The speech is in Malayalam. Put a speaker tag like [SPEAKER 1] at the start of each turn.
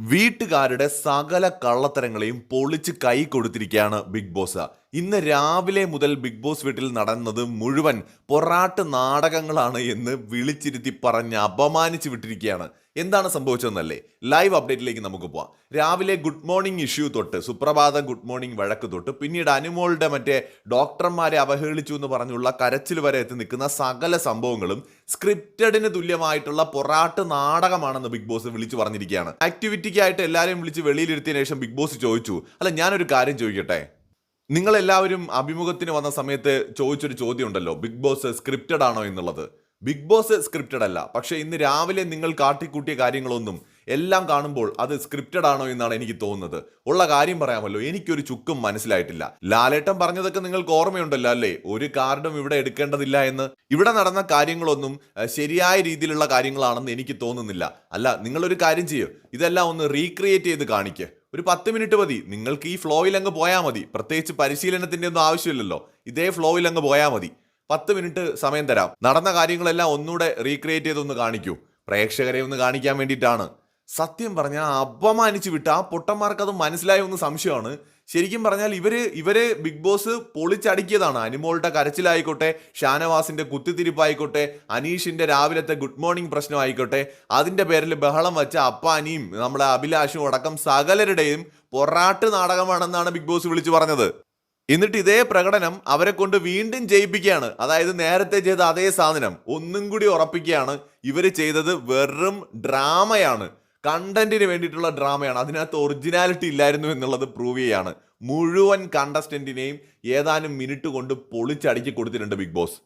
[SPEAKER 1] വീട്ടുകാരുടെ സകല കള്ളത്തരങ്ങളെയും പൊളിച്ച് കൈ കൊടുത്തിരിക്കുകയാണ് ബിഗ് ബോസ്. ഇന്ന് രാവിലെ മുതൽ ബിഗ് ബോസ് വീട്ടിൽ നടന്നത് മുഴുവൻ പൊറാട്ട് നാടകങ്ങളാണ് എന്ന് വിളിച്ചിരുത്തി പറഞ്ഞ് അപമാനിച്ചു വിട്ടിരിക്കുകയാണ്. എന്താണ് സംഭവിച്ചതെന്നല്ലേ? ലൈവ് അപ്ഡേറ്റിലേക്ക് നമുക്ക് പോവാം. രാവിലെ ഗുഡ് മോർണിംഗ് ഇഷ്യൂ തൊട്ട് സുപ്രഭാതം ഗുഡ് മോർണിംഗ് വഴക്ക് തൊട്ട് പിന്നീട് അനുമോളുടെ മറ്റേ ഡോക്ടർമാരെ അവഹേളിച്ചു എന്ന് പറഞ്ഞുള്ള കരച്ചിൽ വരെ എത്തി നിൽക്കുന്ന സകല സംഭവങ്ങളും സ്ക്രിപ്റ്റഡിന് തുല്യമായിട്ടുള്ള പൊറാട്ട് നാടകമാണെന്ന് ബിഗ് ബോസ് വിളിച്ചു പറഞ്ഞിരിക്കുകയാണ്. ആക്ടിവിറ്റിക്കായിട്ട് എല്ലാവരെയും വിളിച്ച് വെളിയിലിരുത്തിയതിനു ശേഷം ബിഗ് ബോസ് ചോദിച്ചു അല്ല ഞാനൊരു കാര്യം ചോദിക്കട്ടെ? നിങ്ങളെല്ലാവരും അഭിമുഖത്തിന് വന്ന സമയത്ത് ചോദിച്ചൊരു ചോദ്യം ഉണ്ടല്ലോ ബിഗ് ബോസ് സ്ക്രിപ്റ്റഡ് ആണോ എന്നുള്ളത്? ബിഗ് ബോസ് സ്ക്രിപ്റ്റഡ് അല്ല പക്ഷേ ഇന്ന് രാവിലെ നിങ്ങൾ കാട്ടിക്കൂട്ടിയ കാര്യങ്ങളൊന്നും എല്ലാം കാണുമ്പോൾ അത് സ്ക്രിപ്റ്റഡ് ആണോ എന്നാണ് എനിക്ക് തോന്നുന്നത്. ഉള്ള കാര്യം പറയാമല്ലോ എനിക്കൊരു ചുക്കും മനസ്സിലായിട്ടില്ല. ലാലേട്ടൻ പറഞ്ഞതൊക്കെ നിങ്ങൾക്ക് ഓർമ്മയുണ്ടല്ലോ അല്ലേ? ഒരു കാർഡും ഇവിടെ എടുക്കേണ്ടതില്ല എന്ന്. ഇവിടെ നടന്ന കാര്യങ്ങളൊന്നും ശരിയായ രീതിയിലുള്ള കാര്യങ്ങളാണെന്ന് എനിക്ക് തോന്നുന്നില്ല. അല്ല നിങ്ങളൊരു കാര്യം ചെയ്യൂ ഇതെല്ലാം ഒന്ന് റീക്രിയേറ്റ് ചെയ്ത് കാണിക്കുക ഒരു പത്ത് മിനിറ്റ് മതി. നിങ്ങൾക്ക് ഈ ഫ്ലോയിൽ അങ്ങ് പോയാൽ മതി. പ്രത്യേകിച്ച് പരിശീലനത്തിന്റെ ഒന്നും ആവശ്യമില്ലല്ലോ. ഇതേ ഫ്ലോയിൽ അങ്ങ് പോയാൽ മതി. പത്ത് മിനിറ്റ് സമയം തരാം. നടന്ന കാര്യങ്ങളെല്ലാം ഒന്നുകൂടെ റീക്രിയേറ്റ് ചെയ്തൊന്ന് കാണിക്കൂ. പ്രേക്ഷകരെ ഒന്ന് കാണിക്കാൻ വേണ്ടിയിട്ടാണ്. സത്യം പറഞ്ഞാൽ അപമാനിച്ചു വിട്ട ആ പൊട്ടന്മാർക്ക് അത് മനസ്സിലായ ഒന്ന് സംശയമാണ്. ശരിക്കും പറഞ്ഞാൽ ഇവർ ഇവർ ബിഗ് ബോസ് പൊളിച്ചടുക്കിയതാണ്. അനുമോളുടെ കരച്ചിലായിക്കോട്ടെ ഷാനവാസിന്റെ കുത്തിത്തിരിപ്പായിക്കോട്ടെ അനീഷിന്റെ രാവിലത്തെ ഗുഡ് മോർണിംഗ് പ്രശ്നമായിക്കോട്ടെ അതിന്റെ പേരിൽ ബഹളം വെച്ച അപ്പാനിയും നമ്മളെ അഭിലാഷും അടക്കം സകലരുടെയും പൊറാട്ട് നാടകമാണെന്നാണ് ബിഗ് ബോസ് വിളിച്ചു പറഞ്ഞത്. എന്നിട്ട് ഇതേ പ്രകടനം അവരെ കൊണ്ട് വീണ്ടും ജയിപ്പിക്കുകയാണ്. അതായത് നേരത്തെ ചെയ്ത അതേ സാധനം ഒന്നും കൂടി ഉറപ്പിക്കുകയാണ്. ഇവർ ചെയ്തത് വെറും ഡ്രാമയാണ്. കണ്ടന്റിന് വേണ്ടിയിട്ടുള്ള ഡ്രാമയാണ്. അതിനകത്ത് ഒറിജിനാലിറ്റി ഇല്ലായിരുന്നു എന്നുള്ളത് പ്രൂവ് ചെയ്യാണ്. മുഴുവൻ കണ്ടസ്റ്റന്റിനെയും ഏതാനും മിനിറ്റ് കൊണ്ട് പൊളിച്ചടുക്കി കൊടുത്തിട്ടുണ്ട് ബിഗ് ബോസ്.